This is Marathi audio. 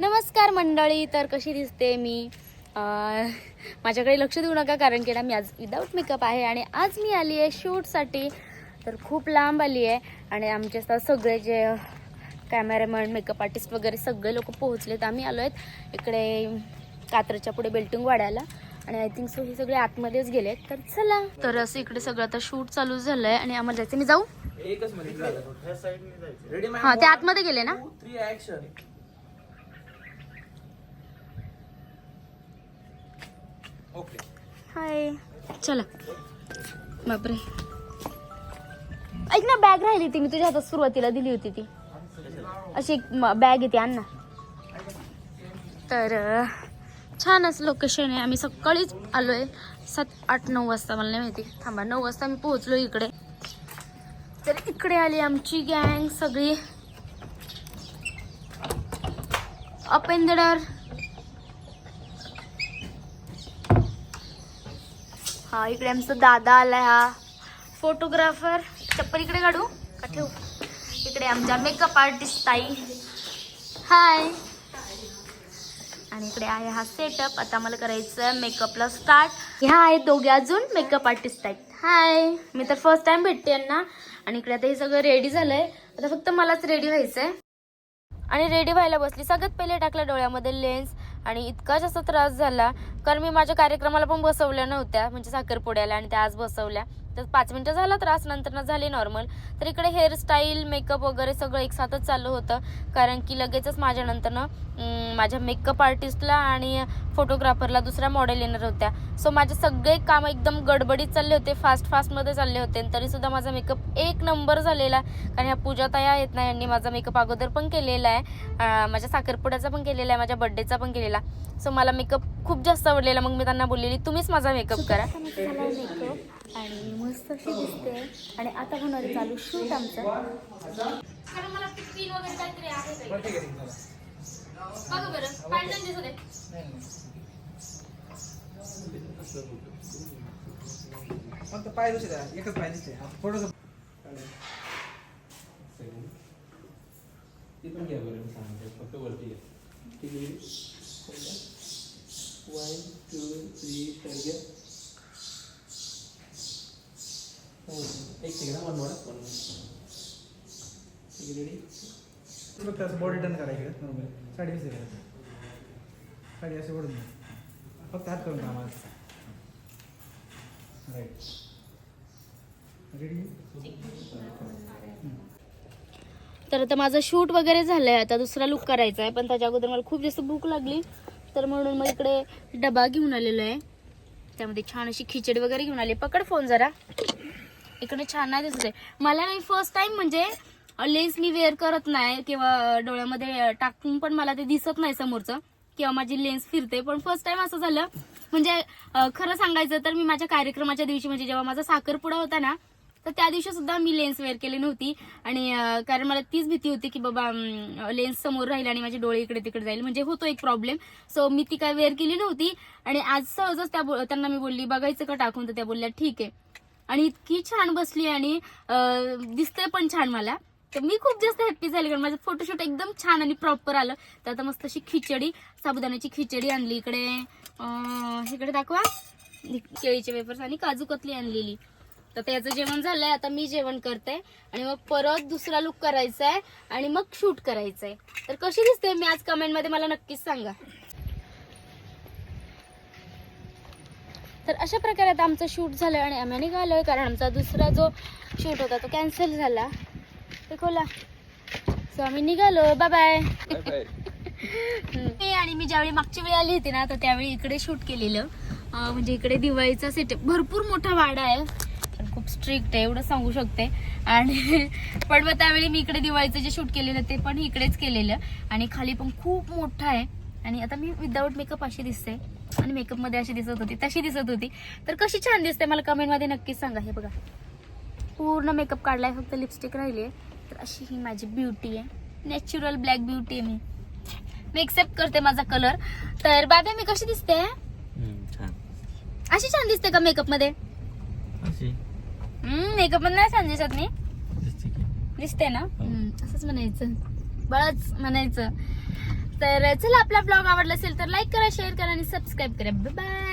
नमस्कार मंडळी तर कशी दिसते मी? माझ्याकडे लक्ष देऊ नका कारण की ना मी आज विदाऊट मेकअप आहे आणि आज मी आली आहे शूटसाठी. तर खूप लांब आली आहे आणि आमचे सगळे जे कॅमेरामॅन मेकअप आर्टिस्ट वगैरे सगळे लोक पोहोचलेत. आम्ही आलो आहेत इकडे कात्रच्या पुढे बेल्टिंग वाड्याला आणि आय थिंक सो हे सगळे आतमध्येच गेलेत. तर चला. तर असं इकडे सगळं आता शूट चालू झालं आहे आणि आम्हाला जायचं मी जाऊ? हां ते आतमध्ये गेले ना? हाय. चला. बापरे. ऐक ना बॅग राहिली ती मी तुझ्या हातात सुरुवातीला दिली होती ती. अशी एक बॅग येते ना. तर अं, छान असं लोकेशन आहे. आम्ही सकाळीच आलोय सात आठ नऊ वाजता मला नाही माहिती. थांबा नऊ वाजता मी पोहोचलो इकडे. तर इकडे आली आमची गँग सगळी. अप हा इकडे आमचा दादा आलाय हा. फोटोग्राफर चप्पल इकडे काढू? का ठेवू? इकडे आमच्या मेकअप आर्टिस्ट ताई. हाय आणि इकडे आहे हा सेटअप आता मला करायचं मेकअपला स्टार्ट ह्या आहेत दोघे अजून मेकअप आर्टिस्ट आहेत. हाय मी तर फर्स्ट टाइम भेटते यांना. आणि इकडे आता हे सगळं रेडी झालंय. आता फक्त मलाच रेडी व्हायचंय. आणि रेडी व्हायला बसली. सगळ्यात पहिले टाकलं डोळ्यामध्ये लेन्स आणि इतका जास्त त्रास झाला. कारण मी माझ्या कार्यक्रमाला पण बसवल्या नव्हत्या म्हणजे साखरपुड्याला आणि त्या आज बसवल्या. तर पाच मिनटं झाला त्रास नंतर झाले नॉर्मल तर इकडे हेअरस्टाईल मेकअप वगैरे सगळं एक साथच चालू होतं. कारण की लगेचच माझ्यानंतरनं माझ्या मेकअप आर्टिस्टला आणि फोटोग्राफरला दुसऱ्या मॉडेल येणार होत्या. सो माझे सगळे कामं एकदम गडबडीत चालले होते फास्ट फास्टमध्ये चालले होते. आणि तरीसुद्धा माझा मेकअप एक नंबर झालेला कारण ह्या पूजा तया येत नाही यांनी माझा मेकअप अगोदर पण केलेला आहे. माझ्या साखरपुड्याचा पण केलेला आहे माझ्या बड्डेचा पण केलेला सो मला मेकअप खूप जास्त आवडलेला. मग मी त्यांना बोललेली तुम्हीच माझा मेकअप करा. मेकअप आणि मस्त अशी दिसते. आणि आता होणार चालू शूट आमचं. कारण मला पिन वगैरे काहीतरी आहे काही. बघा बरं. पाहिजे दिसत आहे फक्त पाय. एकच पाय दिसते. थोडस. ती पण घ्या बरं सांगते. फक्त वरती घ्या. ठीक आहे वन टू थ्री फोर घ्या. एक सेकंड वन वर वन रेडी फक्त असं बॉडी टर्न करायचं नॉर्मल साडी असे करायचं साडी असे ओढून. फक्त हात करून राईट रेडी तर आता माझं शूट वगैरे झालंय. आता दुसरा लुक करायचा आहे पण त्याच्या अगोदर मला खूप जास्त भूक लागली. तर म्हणून मग इकडे डबा घेऊन आलेलो आहे. त्यामध्ये छान अशी खिचडी वगैरे घेऊन आली. पकड फोन जरा. इकडे छान नाही दिसत आहे. मला नाही फर्स्ट टाइम म्हणजे लेन्स मी वेअर करत नाही किंवा डोळ्यामध्ये टाकून पण मला ते दिसत नाही समोरचं किंवा माझी लेन्स फिरते. पण फर्स्ट टाइम असं झालं. म्हणजे खरं सांगायचं तर मी माझ्या कार्यक्रमाच्या दिवशी म्हणजे जेव्हा माझा साखरपुडा होता ना तर त्या दिवशी सुद्धा मी लेन्स वेअर केली नव्हती. आणि कारण मला तीच भीती होती की बाबा लेन्स समोर राहील आणि माझे डोळे इकडे तिकडे जाईल. म्हणजे होतो एक प्रॉब्लेम सो मी ती काय वेअर केली नव्हती. आणि आज सहजच त्या त्यांना मी बोलली बघायचं का टाकून? तर त्या बोलल्या ठीक आहे. आणि इतकी छान बसली आणि दिसतंय पण छान मला. तर मी खूप जास्त हॅप्पी झाली कारण माझं फोटोशूट एकदम छान आणि प्रॉपर आलं. तर आता मस्त अशी खिचडी साबुदाण्याची खिचडी आणली इकडे. इकडे दाखवा. केळीचे वेपर्स आणि काजू कतली आणलेली. तर त्याचं जेवण झालंय आता मी जेवण करते. आणि मग परत दुसरा लुक करायचा आहे आणि मग शूट करायचंय. तर कशी दिसते? मी आज कमेंटमध्ये मला नक्कीच सांगा. तर अशा प्रकारे आता आमचं शूट झालं आणि आम्ही निघालोय कारण आमचा दुसरा जो शूट होता तो कॅन्सल झाला. ते खोला. सो आम्ही निघालो. बाय बाय मी आणि मी ज्यावेळी मागच्या वेळी आली होती ना तर त्यावेळी इकडे शूट केलेलं. म्हणजे इकडे दिवाळीचा सेट भरपूर मोठा वाडा आहे पण खूप स्ट्रिक्ट आहे एवढं सांगू शकते. आणि पण मग त्यावेळी मी इकडे दिवाळीचं जे शूट केलेलं ते पण इकडेच केलेलं. आणि खाली पण खूप मोठा आहे. आणि आता मी विदाऊट मेकअप अशी दिसते. आणि मेकअपमध्ये अशी दिसत होती तशी दिसत होती. तर कशी छान दिसते मला कमेंटमध्ये नक्कीच सांगा. हे बघा. पूर्ण मेकअप काढलाय फक्त लिपस्टिक राहिली आहे तर अशी ही माझी ब्युटी आहे. नॅचरल ब्लॅक ब्युटी आहे मी. मी एक्सेप्ट करते माझा कलर तर बाबा मी कशी दिसते? अशी छान दिसते का मेकअपमध्ये? अशी. मेकअपमध्ये नाही छान दिसत नाही दिसते ना? हम्म, असंच म्हणायचं. बळच म्हणायचं. तर चला आपला ब्लॉग आवडला असेल तर लाईक करा शेअर करा आणि सबस्क्राईब करा. बाय